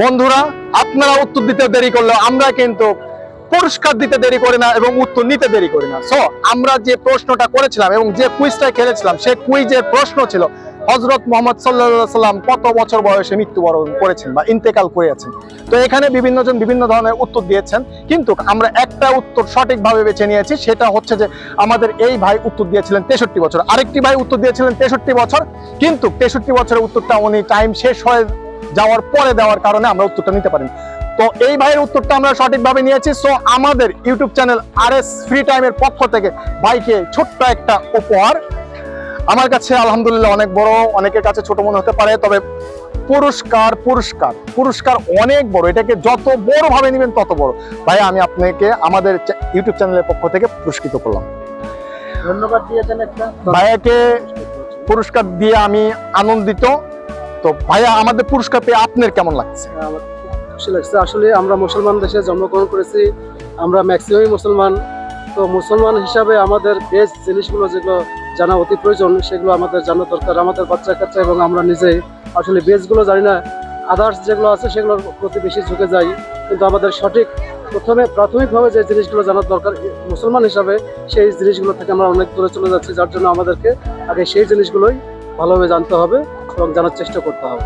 বন্ধুরা, আপনারা উত্তর দিতে দেরি করলেও আমরা কিন্তু পুরস্কার দিতে দেরি করি না এবং উত্তর নিতে দেরি করি না। সো আমরা যে প্রশ্নটা করেছিলাম এবং যে কুইজটা খেলেছিলাম সেই কুইজের প্রশ্ন ছিল হজরত মোহাম্মদ সাল্লাহ সাল্লাম কত বছর বয়সে মৃত্যুবরণ করেছেন বা ইন্তেকাল করেছেন তো এখানে বিভিন্ন জন বিভিন্ন ধরনের উত্তর দিয়েছেন, কিন্তু আমরা একটা উত্তর সঠিকভাবে বেছে নিয়েছি, সেটা হচ্ছে যে আমাদের এই ভাই উত্তর দিয়েছিলেন তেষট্টি বছর। আরেকটি ভাই উত্তর দিয়েছিলেন তেষট্টি বছর, কিন্তু তেষট্টি বছরের উত্তরটা উনি টাইম শেষ হয়ে যাওয়ার পরে দেওয়ার কারণে আমরা উত্তরটা নিতে পারিনি। তো এই ভাইয়ের উত্তরটা আমরা সঠিকভাবে নিয়েছি। সো আমাদের ইউটিউব চ্যানেল আর এস ফ্রি টাইমের পক্ষ থেকে ভাইকে ছোট্ট একটা উপহার। আমার কাছে আলহামদুলিল্লাহ অনেক বড় অনেকের কাছে ছোট মনে হতে পারে তবে পুরস্কার পুরস্কার পুরস্কার অনেক বড়। এটাকে যত বড় ভাবে নেবেন তত বড়। ভাই আমি আপনাকে আমাদের ইউটিউব চ্যানেলের পক্ষ থেকে পুরস্কৃত করলাম। ধন্যবাদ দিয়েছেন একটা। ভাইয়াকে পুরস্কার দিয়ে আমি আনন্দিত। তো ভাইয়া, আমাদের পুরস্কার পেয়ে আপনার কেমন লাগছে? খুশি লাগছে। আসলে আমরা মুসলমান দেশে জন্মগ্রহণ করেছি। আমরা ম্যাক্সিমামই মুসলমান। তো মুসলমান হিসাবে আমাদের বেস্ট জিনিসগুলো যেগুলো জানা অতি প্রয়োজন, সেগুলো আমাদের জানা দরকার, আমাদের বাচ্চা কাচ্চা এবং আমরা নিজেই আসলে বেসগুলো জানি না। আদার্স যেগুলো আছে, সেগুলোর প্রতি বেশি ঝুঁকে যাই। কিন্তু আমাদের সঠিক প্রথমে, প্রাথমিকভাবে যে জিনিসগুলো জানার দরকার মুসলমান হিসাবে, সেই জিনিসগুলো থেকে আমরা অনেক দূরে চলে যাচ্ছি, যার জন্য আমাদেরকে আগে সেই জিনিসগুলোই ভালোভাবে জানতে হবে এবং জানার চেষ্টা করতে হবে।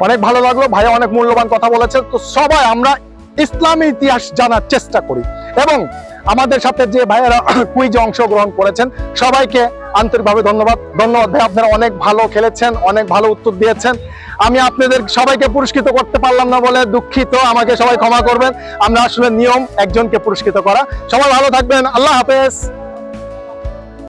অনেক ভালো লাগল, ভাইয়া অনেক মূল্যবান কথা বলেছে। তো সবাই আমরা ইসলামী ইতিহাস জানার চেষ্টা করি এবং আমাদের সাথে যে ভাইয়েরা কুইজে অংশগ্রহণ করেছেন, সবাইকে আন্তরিকভাবে ধন্যবাদ। ধন্যবাদ ভাই আপনারা অনেক ভালো খেলেছেন, অনেক ভালো উত্তর দিয়েছেন। আমি আপনাদের সবাইকে পুরস্কৃত করতে পারলাম না বলে দুঃখিত, আমাকে সবাই ক্ষমা করবেন। আমরা আসলে নিয়ম একজনকে পুরস্কৃত করা। সবাই ভালো থাকবেন, আল্লাহ হাফেজ।